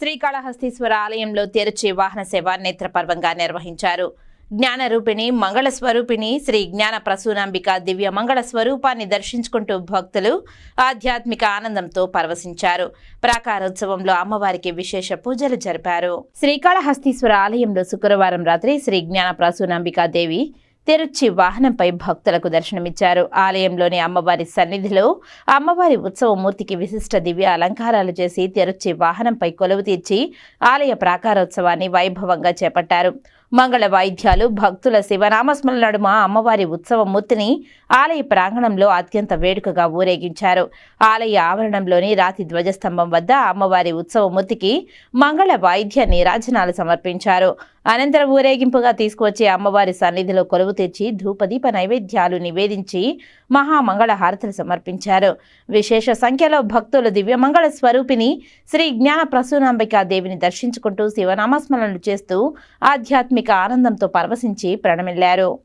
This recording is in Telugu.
శ్రీకాళహస్తీశ్వర ఆలయంలో తెరిచి వాహన సేవ నేత్రపర్వంగా నిర్వహించారు. జ్ఞానరూపిణి మంగళ స్వరూపిణి శ్రీ జ్ఞాన ప్రసూనాంబిక దివ్య మంగళ స్వరూపాన్ని దర్శించుకుంటూ భక్తులు ఆధ్యాత్మిక ఆనందంతో పరవశించారు. ప్రాకారోత్సవంలో అమ్మవారికి విశేష పూజలు జరిపారు. శ్రీకాళహస్తీశ్వర ఆలయంలో శుక్రవారం రాత్రి శ్రీ జ్ఞాన ప్రసూనాంబికా దేవి తిరుచి వాహనంపై భక్తులకు దర్శనమిచ్చారు. ఆలయంలోని అమ్మవారి సన్నిధిలో అమ్మవారి ఉత్సవమూర్తికి విశిష్ట దివ్య అలంకారాలు చేసి తిరుచి వాహనంపై కొలువు తీర్చి ఆలయ ప్రాకారోత్సవాన్ని వైభవంగా చేపట్టారు. మంగళ వాయిద్యాలు భక్తుల శివనామస్మరణ నడుమ అమ్మవారి ఉత్సవమూర్తిని ఆలయ ప్రాంగణంలో అత్యంత వేడుకగా ఊరేగించారు. ఆలయ ఆవరణంలోని రాతి ధ్వజస్తంభం వద్ద అమ్మవారి ఉత్సవ మూర్తికి మంగళ వాయిద్య నీరాజనాలు సమర్పించారు. అనంతరం ఊరేగింపుగా తీసుకువచ్చి అమ్మవారి సన్నిధిలో కొలువు తెచ్చి ధూపదీప నైవేద్యాలు నివేదించి మహామంగళ హారతులు సమర్పించారు. విశేష సంఖ్యలో భక్తులు దివ్యమంగళ స్వరూపిణి శ్రీ జ్ఞాన ప్రసూనాంబికా దేవిని దర్శించుకుంటూ శివనామస్మరణలు చేస్తూ ఆధ్యాత్మిక ఆధ్యాత్మిక ఆనందంతో పరవశించి ప్రణమిల్లారు.